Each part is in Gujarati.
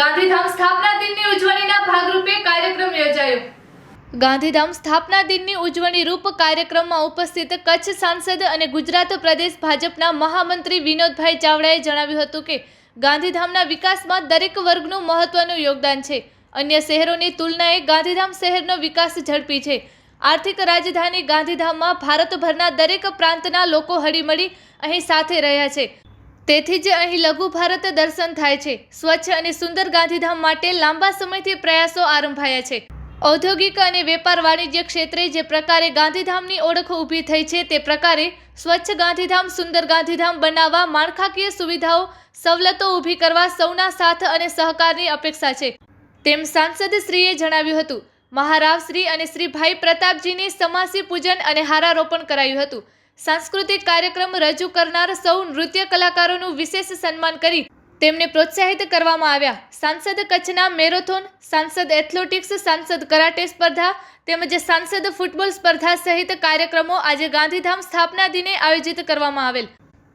ગાંધીધામ સ્થાપના દિનની ઉજવણીના ભાગરૂપે કાર્યક્રમ યોજાયો. ગાંધીધામ સ્થાપના દિનની ઉજવણી રૂપ કાર્યક્રમમાં ઉપસ્થિત કચ્છ સાંસદ અને ગુજરાત પ્રદેશ ભાજપના મહામંત્રી વિનોદભાઈ ચાવડાએ જણાવ્યું હતું કે, ગાંધીધામના વિકાસમાં દરેક વર્ગનું મહત્વનું યોગદાન છે. અન્ય શહેરોની તુલનાએ ગાંધીધામ શહેરનો વિકાસ ઝડપી છે. આર્થિક રાજધાની ગાંધીધામમાં ભારતભરના દરેક પ્રાંતના લોકો હળીમળી અહીં સાથે રહ્યા છે. તેથી જ અહીં લઘુ ભારત દર્શન થાય છે. સ્વચ્છ અને સુંદર ગાંધીધામ માટે લાંબા સમયથી પ્રયાસો આરંભાયા છે. ઔદ્યોગિક અને વેપાર વાણિજ્ય ક્ષેત્રે જે પ્રકારે ગાંધીધામની ઓળખ ઊભી થઈ છે તે પ્રકારે સ્વચ્છ ગાંધીધામ, સુંદર ગાંધીધામ બનાવવા માળખાકીય સુવિધાઓ, સવલતો ઊભી કરવા સૌના સાથ અને સહકારની અપેક્ષા છે. તેમ સાંસદ શ્રીએ જણાવ્યું હતું. મહારાવ શ્રી અને શ્રી ભાઈ પ્રતાપજીની સમાસી પૂજન અને હારારોપણ કરાયું હતું. સાંસ્કૃતિક કાર્યક્રમ રજૂ કરનાર સૌ નૃત્ય કલાકારોનું વિશેષ સન્માન કરી તેમને પ્રોત્સાહિત કરવામાં આવ્યા. સાંસદ કચ્છના મેરેથોન, સાંસદ એથ્લેટિક્સ, સાંસદ કરાટે સ્પર્ધા તેમજ સાંસદ ફૂટબોલ સ્પર્ધા સહિત કાર્યક્રમો આજે ગાંધીધામ સ્થાપના દિને આયોજિત કરવામાં આવેલ.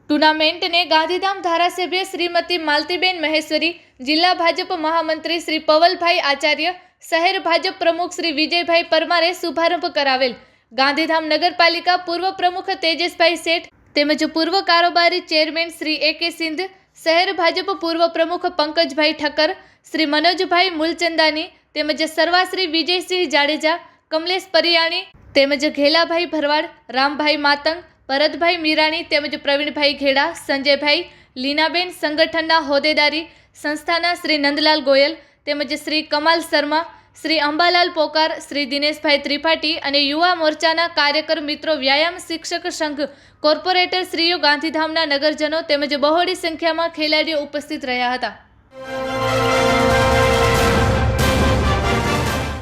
ટુર્નામેન્ટને ગાંધીધામ ધારાસભ્ય શ્રીમતી માલતીબેન મહેશ્વરી, જિલ્લા ભાજપ મહામંત્રી શ્રી પવલભાઈ આચાર્ય, શહેર ભાજપ પ્રમુખ શ્રી વિજયભાઈ પરમારે શુભારંભ કરાવેલ. ગાંધીધામ નગરપાલિકા પૂર્વ પ્રમુખ તેજસભાઈ શેઠ તેમજ પૂર્વ કારોબારી ચેરમેન શ્રી એ કે સિંધ, શહેર ભાજપ પૂર્વ પ્રમુખ પંકજભાઈ ઠક્કર, શ્રી મનોજભાઈ મૂલચંદાની તેમજ સર્વાશ્રી વિજયસિંહ જાડેજા, કમલેશ પરિયાણી તેમજ ઘેલાભાઈ ભરવાડ, રામભાઈ માતંગ, ભરતભાઈ મીરાણી તેમજ પ્રવીણભાઈ ઘેડા, સંજયભાઈ લીનાબેન સંગઠનના હોદ્દેદારી સંસ્થાના શ્રી નંદલાલ ગોયલ તેમજ શ્રી કમાલ શર્મા શ્રી અંબાલાલ પોકાર, શ્રી દિનેશભાઈ ત્રિપાઠી અને યુવા મોરચાના કાર્યકર મિત્રો વ્યાયામ શિક્ષક સંઘ કોર્પોરેટર શ્રીઓ ગાંધીધામના નગરજનો તેમજ બહોળી સંખ્યામાં ખેલાડીઓ ઉપસ્થિત રહ્યા હતા.